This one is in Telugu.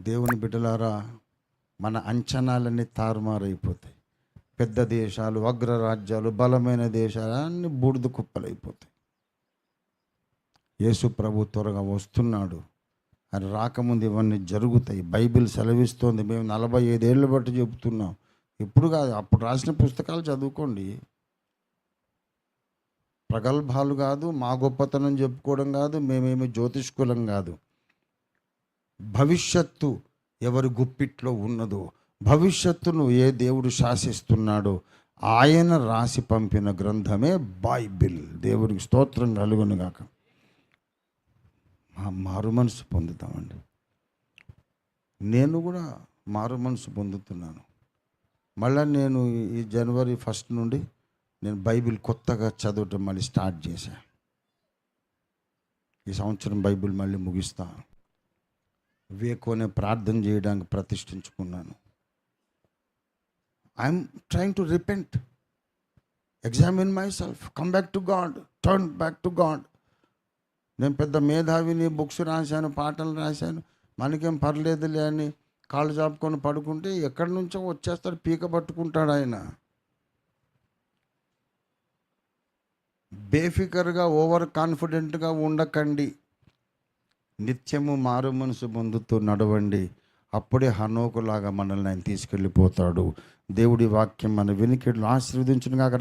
దేవుని బిడ్డలారా మన అంచనాలన్నీ తారుమారైపోతాయి. పెద్ద దేశాలు అగ్రరాజ్యాలు బలమైన దేశాలు అన్ని బూడిద కుప్పలైపోతాయి. యేసు ప్రభు త్వరగా వస్తున్నాడు. అది రాకముందు ఇవన్నీ జరుగుతాయి. బైబిల్ సెలవిస్తోంది. మేము నలభై ఐదేళ్ళు బట్టి చెబుతున్నాం. ఇప్పుడు కాదు అప్పుడు రాసిన పుస్తకాలు చదువుకోండి. ప్రగల్భాలు కాదు మా గొప్పతనం చెప్పుకోవడం కాదు మేమేమి జ్యోతిష్కులం కాదు. భవిష్యత్తు ఎవరి గుప్పిట్లో ఉన్నదో భవిష్యత్తును ఏ దేవుడు శాసిస్తున్నాడో ఆయన రాసి పంపిన గ్రంథమే బైబిల్. దేవుడికి స్తోత్రం కలుగును గాక. మా మారు మనసు పొందుతామండి. నేను కూడా మారు మనసు పొందుతున్నాను. మళ్ళీ నేను ఈ జనవరి ఫస్ట్ నుండి నేను బైబిల్ కొత్తగా చదవటం మళ్ళీ స్టార్ట్ చేశాను ఈ సంవత్సరం బైబిల్ మళ్ళీ ముగిస్తాను వివేకోనే ప్రార్థన చేయడానికి ప్రతిష్ఠించుకున్నాను. I'm trying to repent examine myself come back to God turn back to God నేను పెద్ద మేధావిని బుక్స్ రాశాను పాటలు రాశాను. మనకేం పర్లేదులే అని కాళ్ళు చాపుకొని పడుకుంటే ఎక్కడి నుంచో వచ్చేస్తాడు పీక పట్టుకుంటాడు ఆయన. బేఫికర్గా ఓవర్ కాన్ఫిడెంట్గా ఉండకండి. నిత్యము మారు మనసు పొందుతూ నడవండి. అప్పుడే హనోకులాగా మనల్ని ఆయన తీసుకెళ్ళిపోతాడు. దేవుడి వాక్యం మన వినికిడిలో ఆశీర్వదించిన కాక